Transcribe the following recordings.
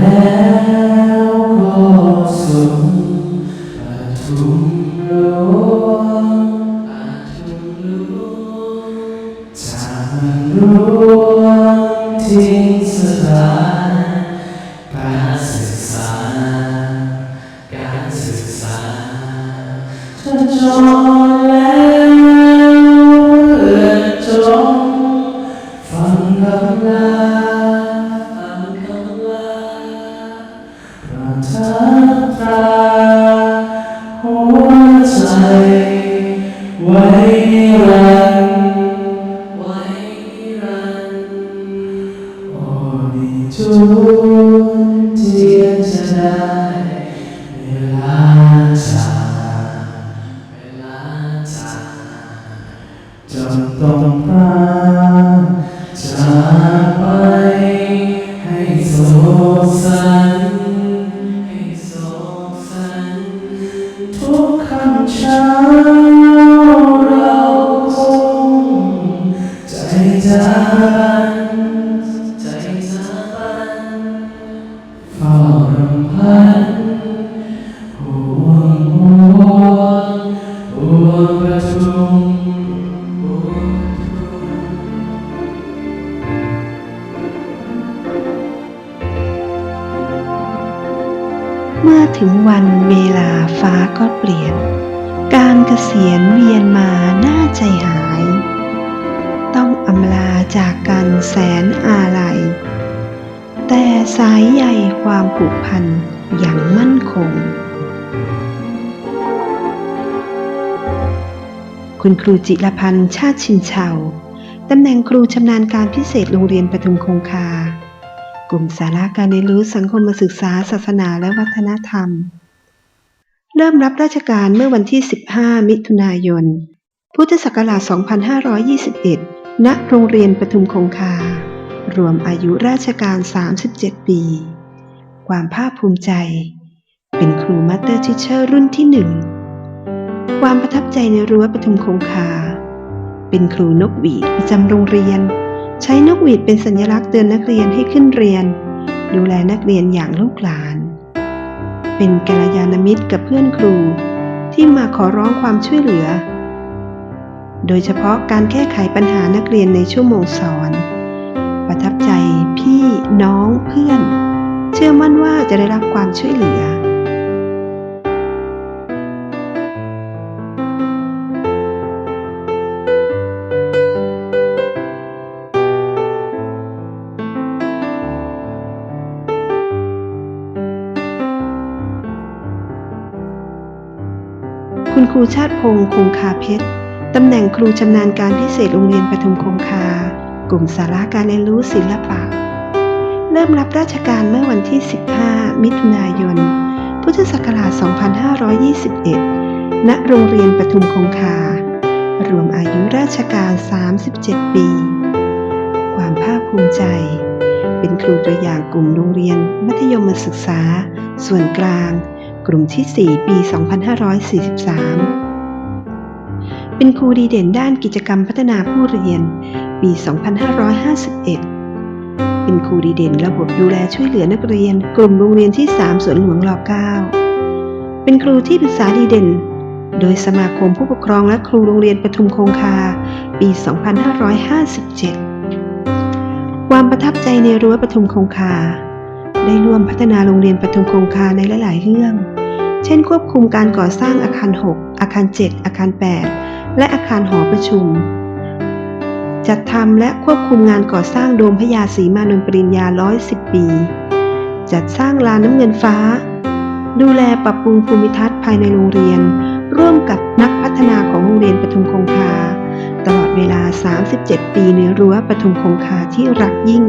แจุดที่จ เมื่อถึงวันเวลาฟ้าก็เปลี่ยน การเกษียณเวียนมาหน้าใจหาย ต้องอำลาจากกันแสนอาลัย แต่สายใยความผูกพันอย่างมั่นคง คุณครูจิรพันธ์ชาติชินเชาตำแหน่งครูชำนาญการพิเศษโรงเรียนปทุมคงคา กลุ่มสาระการเรียนรู้สังคมศึกษา ศาสนาและวัฒนธรรม เริ่มรับราชการเมื่อวันที่ 15 มิถุนายน พุทธศักราช 2521 ณ โรงเรียนปทุมคงคา รวมอายุราชการ 37 ปี ความภาคภูมิใจ เป็นครูมัตเตอร์ทิเชอร์รุ่นที่หนึ่ง ความประทับใจในรั้วปทุมคงคา เป็นครูนกหวีดประจำโรงเรียน ใช้นกหวีดเป็นสัญลักษณ์เตือนนักเรียนให้ขึ้นเรียน ดูแลนักเรียนอย่างลูกหลาน เป็นกัลยาณมิตรกับเพื่อนครู ที่มาขอร้องความช่วยเหลือ โดยเฉพาะการแก้ไขปัญหานักเรียนในชั่วโมงสอน ประทับใจพี่น้องเพื่อน เชื่อมั่นว่าจะได้รับความช่วยเหลือ คุณครูชาติพงศ์คงคาเพชรตำแหน่งครูชำนาญการพิเศษโรงเรียนปทุมคงคา กลุ่มสาระการเรียนรู้ศิลปะ เริ่มรับราชการเมื่อวันที่ 15 มิถุนายน พุทธศักราช 2521 ณ โรงเรียนปทุมคงคา รวมอายุราชการ 37 ปี ความภาคภูมิใจ เป็นครูตัวอย่างกลุ่มโรงเรียน มัธยมศึกษา ส่วนกลาง กลุ่มที่ 4 ปี 2543 เป็นครูดีเด่นด้านกิจกรรมพัฒนาผู้เรียน ปี 2551 เป็นครูดีเด่นระบบดูแลช่วยเหลือนักเรียน กลุ่มโรงเรียนที่ 3 สวนหลวงร9เป็นครูที่ปรึกษาดีเด่น โดยสมาคมผู้ปกครองและครูโรงเรียนปทุมคงคา ปี 2557 ความประทับใจในรั้วปทุมคงคา ได้ร่วมพัฒนาโรงเรียนปทุมคงคาในหลาย ๆ เรื่อง เช่น ควบคุมการก่อสร้างอาคาร 6 อาคาร 7 อาคาร 8 และอาคารหอประชุม จัดทำและควบคุมงานก่อสร้างโดมพยาศรีมานนปริญญา 110 ปี จัดสร้างลานน้ำเงินฟ้า ดูแลปรับปรุงภูมิทัศน์ภายในโรงเรียน ร่วมกับนักพัฒนาของโรงเรียนปทุมคงคา ตลอดเวลา 37 ปีในรั้วปทุมคงคาที่รักยิ่ง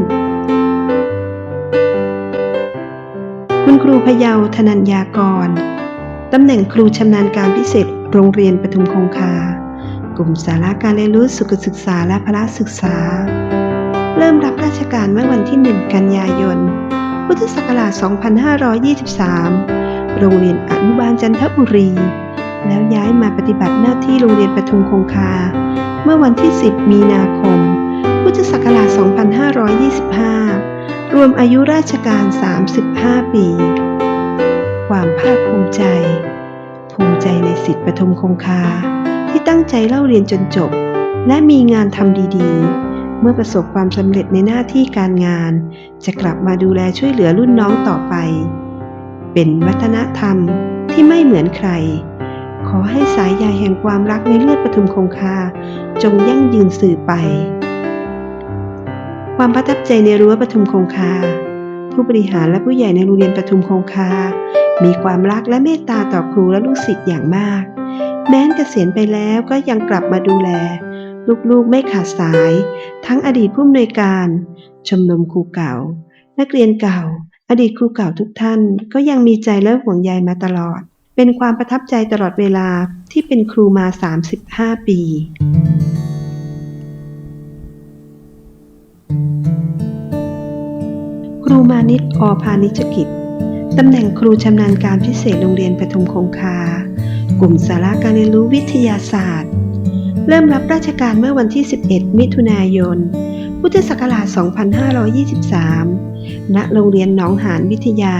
คุณครูพยาวธนัญญากร ตำแหน่งครูชำนาญการพิเศษโรงเรียนปทุมคงคา กลุ่มสาระการเรียนรู้สุขศึกษาและพละศึกษา เริ่มรับราชการเมื่อวันที่ 1 กันยายน พุทธศักราช 2523 โรงเรียนอนุบาลจันทบุรี แล้วย้ายมาปฏิบัติหน้าที่โรงเรียนปทุมคงคา เมื่อวันที่ 10 มีนาคม พุทธศักราช 2525 วมอายุราชการ 35 ปี ความภาคภูมิใจ ภูมิใจในสิทธิปทุมคงคา ที่ตั้งใจเล่าเรียนจนจบ และมีงานทำดีๆ เมื่อประสบความสำเร็จในหน้าที่การงาน จะกลับมาดูแลช่วยเหลือรุ่นน้องต่อไป เป็นวัฒนธรรมที่ไม่เหมือนใคร ขอให้สายใยแห่งความรักในเลือดปทุมคงคา จงยั่งยืนสื่อไป ความประทับใจในรั้วปทุมคงคา ผู้บริหารและผู้ใหญ่ในโรงเรียนปทุมคงคา มีความรักและเมตตาต่อครูและลูกศิษย์อย่างมาก แม้นเกษียณไปแล้วก็ยังกลับมาดูแล ลูกๆไม่ขาดสาย ทั้งอดีตผู้อำนวยการ ชมรมครูเก่า นักเรียนเก่า อดีตครูเก่าทุกท่าน ก็ยังมีใจและห่วงใยมาตลอด เป็นความประทับใจตลอดเวลาที่เป็นครูมา 35 ปี ครูมานิตอพานิชกิจ ตำแหน่งครูชำนาญการพิเศษโรงเรียนปทุมคงคา กลุ่มสาระการเรียนรู้วิทยาศาสตร์ เริ่มรับราชการเมื่อวันที่ 11 มิถุนายน พุทธศักราช 2523 ณ โรงเรียนหนองหานวิทยา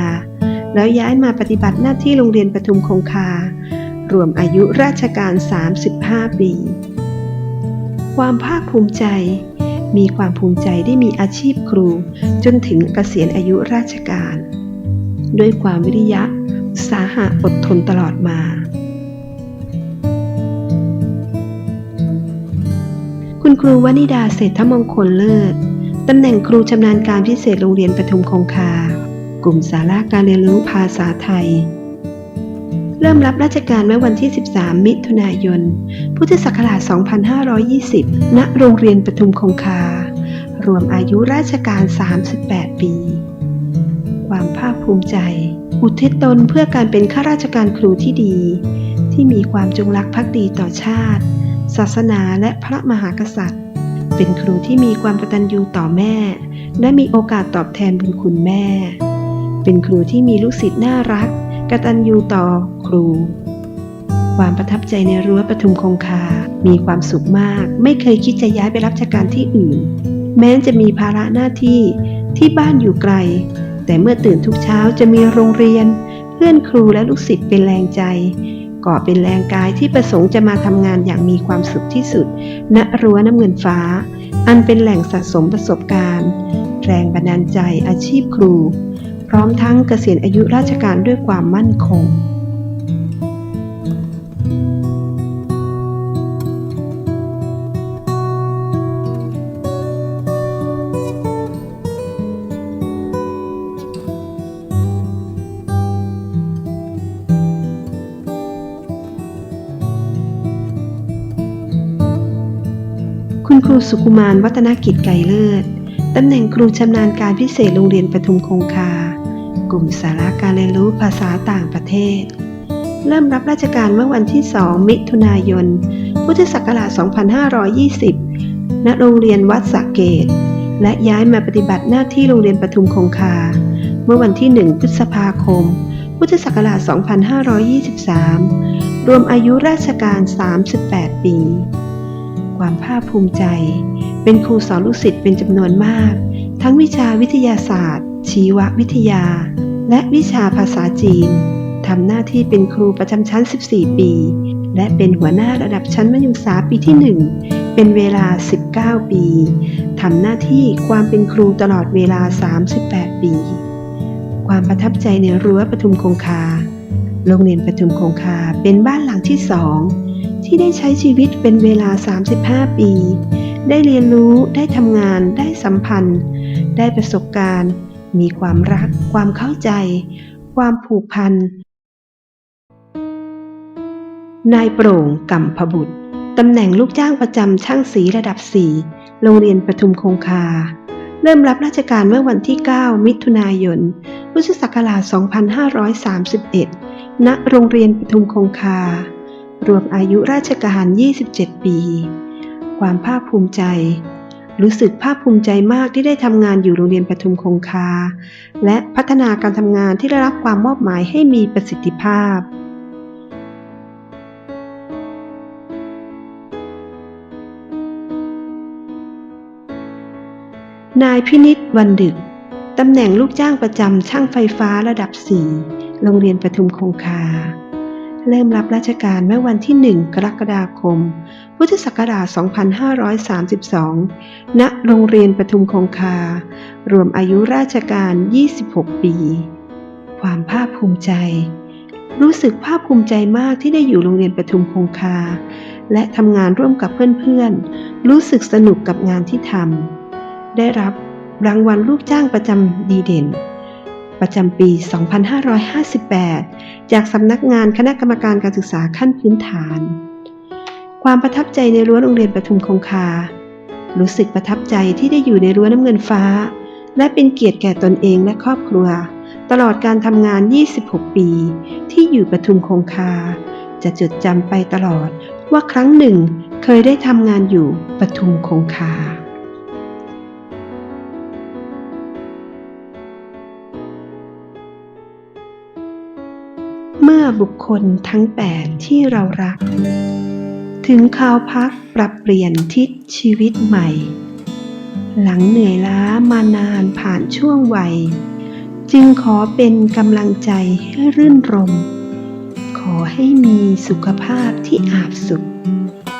แล้วย้ายมาปฏิบัติหน้าที่โรงเรียนปทุมคงคา รวมอายุราชการ 35 ปี ความภาคภูมิใจ มีความภูมิใจได้มีอาชีพครู จนถึงเกษียณอายุราชการ ด้วยความวิริยะ สาหะอดทนตลอดมา คุณครูวนิดาเศรษฐมงคลเลิศตำแหน่งครูชำนาญการพิเศษโรงเรียนปทุมคงคา กลุ่มสาระการเรียนรู้ภาษาไทย เริ่มรับราชการเมื่อวันที่ 13 มิถุนายน พุทธศักราช 2520 ณ โรงเรียนปทุมคงคา รวมอายุราชการ 38 ปี ความภาคภูมิใจ อุทิศตนเพื่อการเป็นข้าราชการครูที่ดี ที่มีความจงรักภักดีต่อชาติ ศาสนาและพระมหากษัตริย์ เป็นครูที่มีความกตัญญูต่อแม่ และมีโอกาสตอบแทนบุญคุณแม่ เป็นครูที่มีลูกศิษย์น่ารักกตัญญูต่อ ครู ความประทับใจในรั้วปทุมคงคา มีความสุขมาก ไม่เคยคิดจะย้ายไปรับราชการที่อื่น แม้จะมีภาระหน้าที่ที่บ้านอยู่ไกล แต่เมื่อตื่นทุกเช้าจะมีโรงเรียน เพื่อนครูและลูกศิษย์เป็นแรงใจก่อเป็นแรงกายที่ประสงค์จะมาทำงานอย่างมีความสุขที่สุด ณ รั้วน้ำเงินฟ้า อันเป็นแหล่งสะสมประสบการณ์ แรงบันดาลใจอาชีพครู พร้อมทั้งเกษียณอายุราชการด้วยความมั่นคง ครูสุกุมารวัฒนกิจไกรเลิศตำแหน่งครูชำนาญการพิเศษโรงเรียนปทุมคงคา กลุ่มสาระการเรียนรู้ภาษาต่างประเทศ เริ่มรับราชการเมื่อวันที่ 2 มิถุนายน พุทธศักราช 2520 ณ โรงเรียนวัดสระเกต และย้ายมาปฏิบัติหน้าที่โรงเรียนปทุมคงคา เมื่อวันที่ 1 พฤษภาคม พุทธศักราช 2523 รวมอายุราชการ 38 ปี ความภาคภูมิใจ เป็นครูสอนลูกศิษย์เป็นจำนวนมาก ทั้งวิชาวิทยาศาสตร์ ชีววิทยา และวิชาภาษาจีนทำหน้าที่เป็นครูประจำชั้น 14 ปี และเป็นหัวหน้าระดับชั้นมัธยมศึกษาปีที่ 1 เป็นเวลา 19 ปี ทำหน้าที่ความเป็นครูตลอดเวลา 38 ปี ความประทับใจในรั้วปทุมคงคา โรงเรียนปทุมคงคาเป็นบ้านหลังที่สอง ที่ได้ใช้ชีวิตเป็นเวลา 35 ปี ได้เรียนรู้ได้ทำงานได้สัมพันธ์ ได้ประสบการณ์ มีความรัก ความเข้าใจ ความผูกพันนายโปร่งกัมพบุตรตำแหน่งลูกจ้างประจำช่างสีระดับ 4 โรงเรียนปทุมคงคา เริ่มรับราชการเมื่อวันที่ 9 มิถุนายน พุทธศักราช 2531 ณ โรงเรียนปทุมคงคา รวมอายุราชการ 27 ปี ความภาคภูมิใจ รู้สึกภาคภูมิใจมากที่ได้ทำงานอยู่โรงเรียนปทุมคงคา และพัฒนาการทำงานที่ได้รับความมอบหมายให้มีประสิทธิภาพนายพินิษวันดึก ตำแหน่งลูกจ้างประจำช่างไฟฟ้าระดับ 4 โรงเรียนปทุมคงคา เริ่มรับราชการเมื่อวันที่ 1 กรกฎาคม พุทธศักราช 2532 ณ โรงเรียนปทุมคงคา รวมอายุราชการ 26 ปี ความภาคภูมิใจ รู้สึกภาคภูมิใจมากที่ได้อยู่โรงเรียนปทุมคงคา และทำงานร่วมกับเพื่อนๆ รู้สึกสนุกกับงานที่ทำ ได้รับรางวัลลูกจ้างประจำดีเด่น ประจำปี 2558 จากสำนักงานคณะกรรมการการศึกษาขั้นพื้นฐาน ความประทับใจในรั้วโรงเรียนปทุมคงคา รู้สึกประทับใจที่ได้อยู่ในรั้วน้ำเงินฟ้า และเป็นเกียรติแก่ตนเองและครอบครัว ตลอดการทำงาน 26 ปี ที่อยู่ปทุมคงคา จะจดจำไปตลอดว่าครั้งหนึ่งเคยได้ทำงานอยู่ปทุมคงคา เมื่อบุคคลทั้งแปดที่เรารัก ถึงคราวพักปรับเปลี่ยนทิศชีวิตใหม่ หลังเหนื่อยล้ามานานผ่านช่วงวัย จึงขอเป็นกำลังใจให้รื่นรม ขอให้มีสุขภาพที่อาบสุข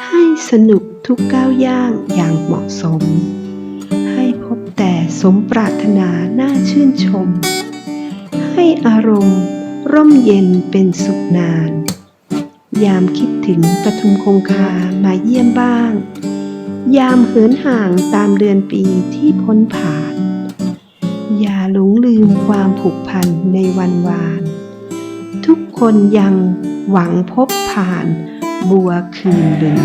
ให้สนุกทุกก้าวย่างอย่างเหมาะสม ให้พบแต่สมปรารถนาน่าชื่นชม ให้อารมณ์ ร่มเย็นเป็นสุขนาน ยามคิดถึงปทุมคงคามาเยี่ยมบ้าง ยามเหินห่างตามเดือนปีที่พ้นผ่าน อย่าหลงลืมความผูกพันในวันวาน ทุกคนยังหวังพบผ่านบัวคืนลึง